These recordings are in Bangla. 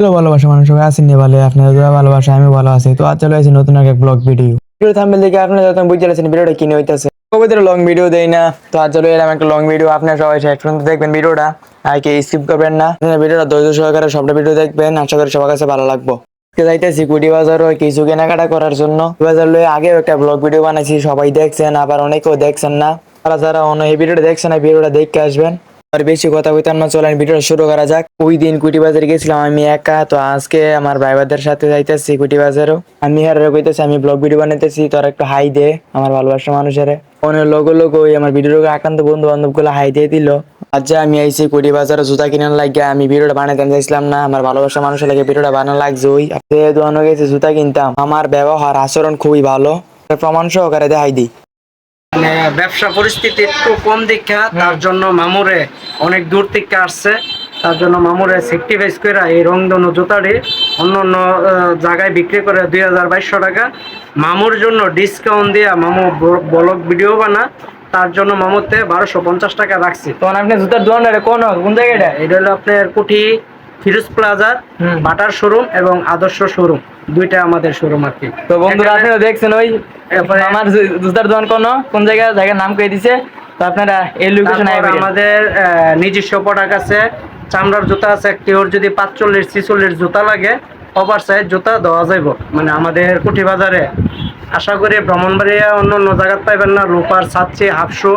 হ্যালো ভালোবাসা মানুষ, সবাই আছেন ভালো আপনাদের যারা ভালোবাসা আমি ভালো আছি। তো আজ চলে আসি নতুন এক ব্লগ ভিডিও ভিডিও থাম্বেল দেখে আপনারা যখন বুঝতে পারছেন ভিডিওটা কিনে হইতেছে। কবিদের লং ভিডিও দেই না, তো আজ চলে এলাম একটা লং ভিডিও আপনারা সবাই শেষ পর্যন্ত দেখবেন ভিডিওটা আর কি স্কিপ করবেন না। আপনারা ভিডিওটা ধৈর্য সহকারে সবটা ভিডিও দেখবেন, আশা করি সবার কাছে ভালো লাগবো। যাইতেছি কুটি বাজারও কিছু কেনাকাটা করার জন্য। বাজার লয়ে আগেও একটা ব্লগ ভিডিও বানাইছি, সবাই দেখছেন, আবার অনেকেও দেখছেন না। তারা যারা অন্য এই ভিডিওটা দেখছেন এই ভিডিওটা দেখে আসবেন। আর বেশি কথা বলতাম না, চলেন ভিডিওটা শুরু করা যাক। ওই দিন কুটি বাজারে গেছিলাম, আমি একা, তো আজকে আমার ভাই বাদের সাথে যাইতেছি কুটি বাজারও। আমি আর কইতেছি, আমি ব্লগ ভিডিও বানাইতেছি, তোর একটু হাই দে আমার ভালোবাসা মানুষের। অনেক লোক লোক ওই আমার ভিডিও আক্রান্ত বন্ধু বান্ধবগুলো হাই দিয়ে দিল। আজ আমি আইছি কুটি বাজারে জুতা কিনার লাগে আমি ভিডিওটা বানাইতে চাইছিলাম না, আমার ভালোবাসা মানুষের লাগে ভিডিওটা বানানো লাগছে ওই দোকানে গেছে, জুতা কিনতাম। আমার ব্যবহার, আচরণ খুবই ভালো। প্রমাণ সহকারে দেখাই দিই। মানে ব্যবসা পরিস্থিতি একটু কম দীক্ষা তার জন্য মামুরে অনেক দূর থেকে আসছে। তার জন্য মামুরে সেক্টিভাইজ করে এই রংধনু জুতাটি অন্য অন্য জায়গায় বিক্রি করে দুই হাজার বাইশশো টাকা। মামুর জন্য ডিসকাউন্ট দিয়ে মামু ব্লগ ভিডিও বানা। তার জন্য মামুতে বারোশো পঞ্চাশ টাকা রাখছি। তখন আপনি জুতার দোকান কোন কোন জায়গাটা এটা হলো আপনার কুঠি ফিরোজ প্লাজার বাটার শোরুম এবং আদর্শ শোরুম। দুইটা আমাদের শোরুম আর কি। তো বন্ধুরা আপনারা দেখছেন ওই আমার জুতার দোকান কোন? কোন জায়গা? জায়গার নাম কয়ে দিছে। তো আপনারা এই লোকেশন আমাদের নিজস্ব প্রোডাক্ট আছে। চামড়ার জুতা আছে একটি। ওর যদি পাঁচচল্লিশ ছিচল্লিশ জুতা লাগে ওভার সাইজ জুতা দেওয়া যাইব। মানে আমাদের কুঠি বাজারে আশা করি ভ্রমণবাড়িয়া অন্য অন্য জায়গায় পাইবেন না। লোপার সাচ্ছি হাফশো।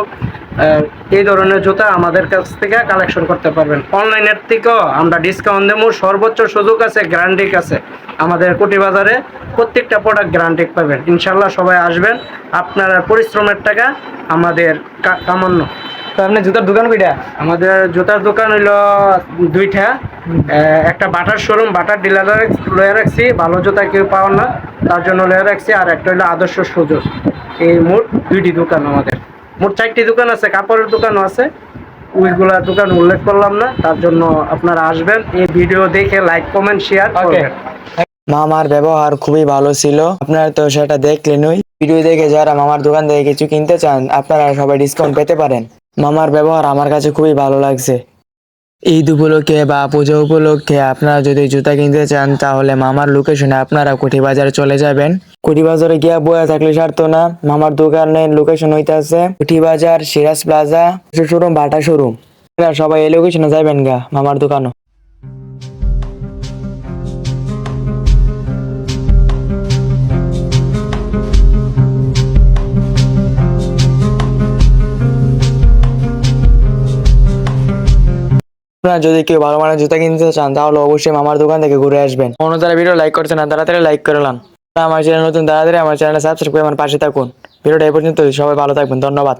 এই ধরনের জুতা আমাদের কাছ থেকে কালেকশন করতে পারবেন। অনলাইনের থেকেও আমরা ডিসকাউন্ট দেবো। সর্বোচ্চ সুযোগ আছে গ্যারান্টিক আছে। আমাদের কুটি বাজারে প্রত্যেকটা প্রোডাক্ট গ্যারান্টিক পাবেন। ইনশাল্লাহ সবাই আসবেন। আপনার পরিশ্রমের টাকা আমাদের কামান্য। তো আপনি জুতার দোকান কইটা আমাদের জুতার দোকান হইল দুইটা। একটা বাটার শোরুম বাটার ডিলার লয়ে রাখছি। ভালো জুতা কেউ পাওয়া না। তার জন্য লয়ে রাখছি। আর একটা হইল আদর্শ সুযোগ। এই মোট দুইটি দোকান আমাদের। মোট চারটি দোকান আছে কাপড়ের দোকানও আছে। ওইগুলা দোকান উল্লেখ করলাম না তার জন্য আপনারা আসবেন। এই ভিডিও দেখে লাইক কমেন্ট শেয়ার করবেন। মামার ব্যবহার খুবই ভালো ছিল। আপনারা তো সেটা দেখলেনই। ভিডিও দেখে যারা মামার দোকান থেকে কিছু কিনতে চান আপনারা সবাই ডিসকাউন্ট পেতে পারেন। মামার ব্যবহার আমার কাছে খুবই ভালো লাগছে। ঈদ উপলক্ষে বা পুজো উপলক্ষে আপনারা যদি জুতা কিনতে চান, তাহলে মামার লোকেশনে আপনারা কুঠি বাজারে চলে যাবেন। কুঠি বাজারে গিয়া বয়া থাকলে সারতো না, মামার দোকানের লোকেশন হইতে আছে Kuthi Bazar Siraj plaza showroom Bata showroom সবাই এই লোকেশনে যাবেন গা, মামার দোকানও। আপনারা যদি কেউ ভালো মানের জুতা কিনতে চান, তাহলে অবশ্যই আমার দোকান থেকে ঘুরে আসবেন। অন্য তারা ভিডিও লাইক করছে না, তাড়াতাড়ি লাইক করলাম আমার চ্যানেল নতুন, তাড়াতাড়ি আমার চ্যানেলে সাবস্ক্রাইব করে আমার পাশে থাকুন। ভিডিওটা এই পর্যন্ত সবাই ভালো থাকবেন, ধন্যবাদ।